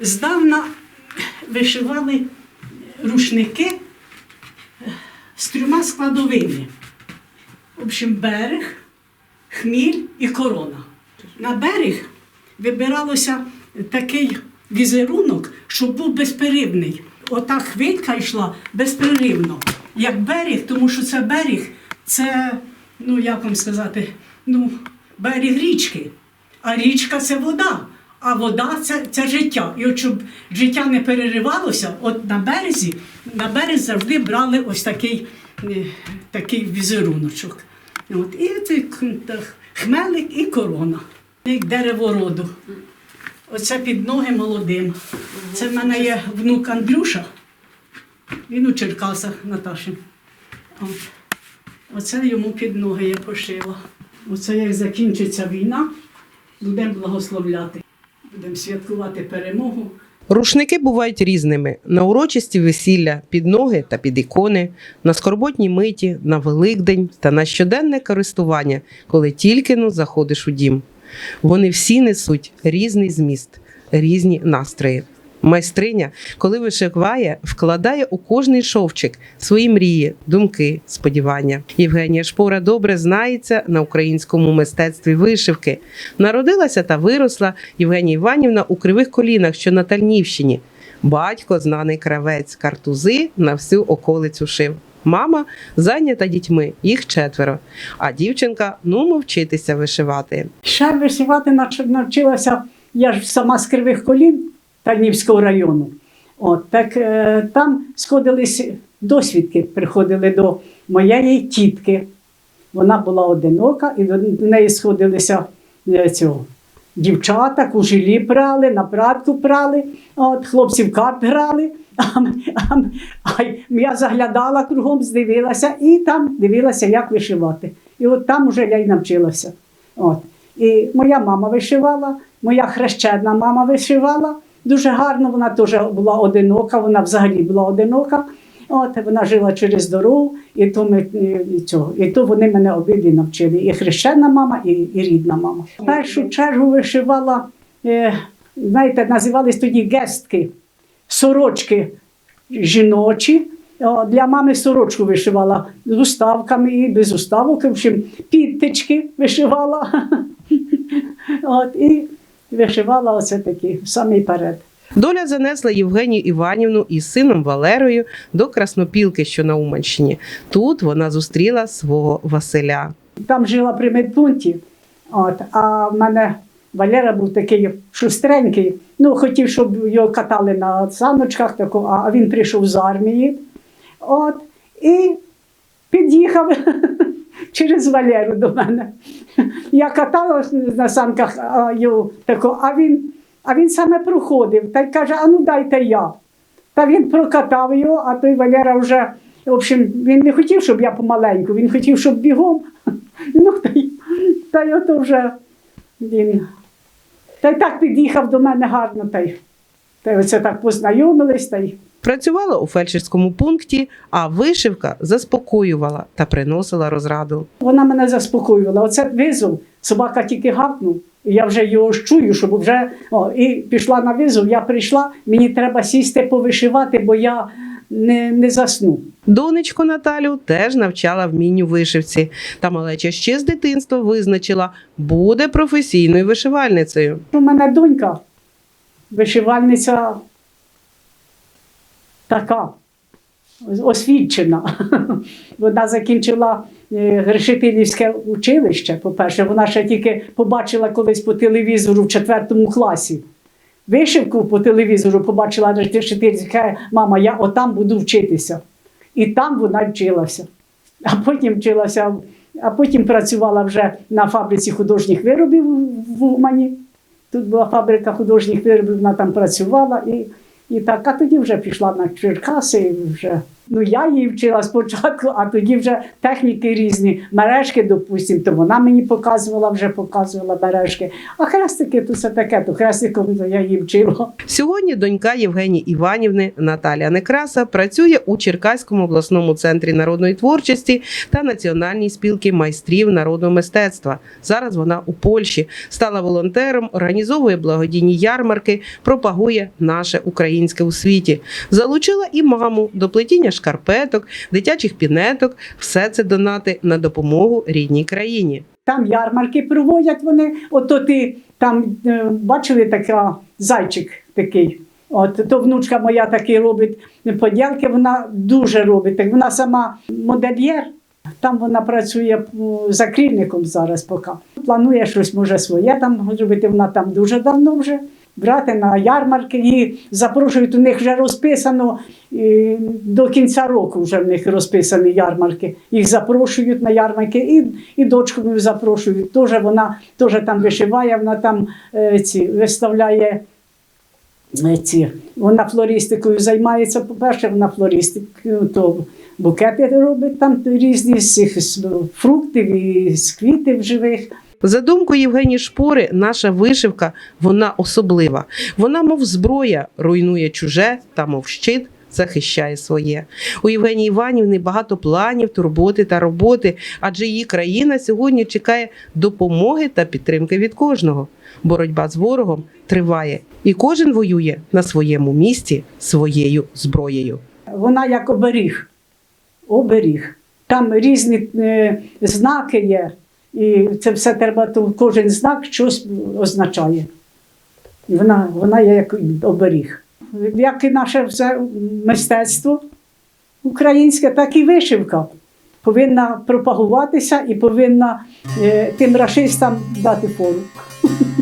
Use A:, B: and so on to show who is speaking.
A: здавна вишивали рушники е, з трьома складовими. В общем, берег, хміль і корона. На берег вибиралося такий візерунок, щоб був безперервний. Ота хвилька йшла безперервно. Як берег, тому що це берег, це, ну як вам сказати, ну, берег річки. А річка це вода. А вода це, це життя. І от щоб життя не переривалося, от на березі, на березі завжди брали ось такий, е, такий візеруночок. От, і цей хмелик і корона, як дерево роду. Оце під ноги молодим. Це в мене є внук Андрюша. Він у Черкасах Наташин. Оце йому під ноги я пошила. Оце як закінчиться війна, будемо благословляти. Будемо святкувати перемогу.
B: Рушники бувають різними: на урочисті весілля, під ноги та під ікони, на скорботні миті, на Великдень та на щоденне користування, коли тільки ну заходиш у дім. Вони всі несуть різний зміст, різні настрої. Майстриня, коли вишиває, вкладає у кожний шовчик свої мрії, думки, сподівання. Євгенія Шпора добре знається на українському мистецтві вишивки. Народилася та виросла Євгенія Іванівна у кривих колінах, що на Тальнівщині. Батько, знаний кравець картузи на всю околицю шив. Мама зайнята дітьми, їх четверо. А дівчинка ну вчитися вишивати.
A: Ще вишивати навчилася, я ж сама з кривих колін Тальнівського району. От, так е, там сходились досвідки, приходили до моєї тітки. Вона була одинока, і до неї сходилися е, цього. Дівчата, кужелі прали, на пратку прали, от, хлопці в карт грали. А, а, а я заглядала кругом, здивилася і там дивилася, як вишивати. І от там вже я й навчилася. От. І моя мама вишивала, моя хрещена мама вишивала. Дуже гарно, вона теж була одинока, вона взагалі була одинока. От, вона жила через дорогу, і то, ми, цього, і то вони мене обидві навчили. І хрещена мама, і, і рідна мама. В першу чергу вишивала, е, знаєте, називались тоді гестки, сорочки жіночі. Для мами сорочку вишивала з уставками і без уставок. В общем, підтички вишивала. От, і вишивала оце такі самий перед.
B: Доля занесла Євгенію Іванівну із сином Валерою до Краснопілки, що на Уманщині. Тут вона зустріла свого Василя.
A: Там жила при медпункті. От, а в мене Валера був такий шустренький. Ну, хотів, щоб його катали на саночках, тако, а він прийшов з армії. От, і під'їхав через Валеру до мене. Я катала на санках а, його, тако, а він, а він саме проходив та й каже: а ну дайте я. Та він прокатав його, а той Валера вже, в общем, він не хотів, щоб я помаленьку, він хотів, щоб бігом. Ну, та й, та й ото вже він. Та й так під'їхав до мене гарно, та й, та оце так познайомились, та й
B: Працювала у фельдшерському пункті, а вишивка заспокоювала та приносила розраду.
A: вона мене заспокоювала. Оце визов, собака тільки гавкнув, і я вже його чую, щоб вже. О, і пішла на визов, я прийшла, мені треба сісти повишивати, бо я не, не засну.
B: Донечку Наталю теж навчала вмінню вишивці, та малеча ще з дитинства визначила, буде професійною вишивальницею.
A: У мене донька, вишивальниця така освічена. Вона закінчила е, училище. По-перше, вона ще тільки побачила колись по телевізору в четвертому класі. Вишивку по телевізору побачила Решетилівське, каже, мама, я отам буду вчитися. І там вона вчилася. А потім вчилася, а потім працювала вже на фабриці художніх виробів в Умані. Тут була фабрика художніх виробів, вона там працювала і, і так. А тоді вже пішла на Черкаси вже Ну, я її вчила спочатку, а тоді вже техніки різні. Мережки, допустимо, то вона мені показувала, вже показувала мережки. А хрестики то все таке, то хрестиком то я її вчила.
B: Сьогодні донька Євгенії Іванівни Наталія Некраса працює у Черкаському обласному центрі народної творчості та Національній спілки майстрів народного мистецтва. Зараз вона у Польщі стала волонтером, організовує благодійні ярмарки, пропагує наше українське у світі. Залучила і маму до плетіння шкарпеток, дитячих пінеток. Все це донати на допомогу рідній країні.
A: Там ярмарки проводять вони. Ото ти там е, бачили така зайчик такий. От то внучка моя таки робить поділки, вона дуже робить. Вона сама модельєр. Там вона працює закрільником зараз поки. Планує щось може своє там робити. Вона там дуже давно вже. Брати на ярмарки, її запрошують, у них вже розписано і до кінця року вже в них розписані ярмарки. Їх запрошують на ярмарки і, і дочку мою запрошують. Тоже вона теж там вишиває, вона там е, ці, виставляє е, ці. Вона флористикою займається. По-перше, вона флористикою, то букети робить там різні з цих фруктів і з квітів живих.
B: За думкою Євгенії Шпори, наша вишивка вона особлива. Вона, мов зброя, руйнує чуже та мов щит. Захищає своє у Євгенії Іванівни багато планів, турботи та роботи, адже її країна сьогодні чекає допомоги та підтримки від кожного. Боротьба з ворогом триває, і кожен воює на своєму місці своєю зброєю.
A: Вона як оберіг. Оберіг. Там різні е, знаки є, і це все треба, то кожен знак щось означає. Вона, вона є як оберіг. Як і наше все мистецтво українське, так і вишивка. Повинна пропагуватися і повинна е, тим рашистам дати фору.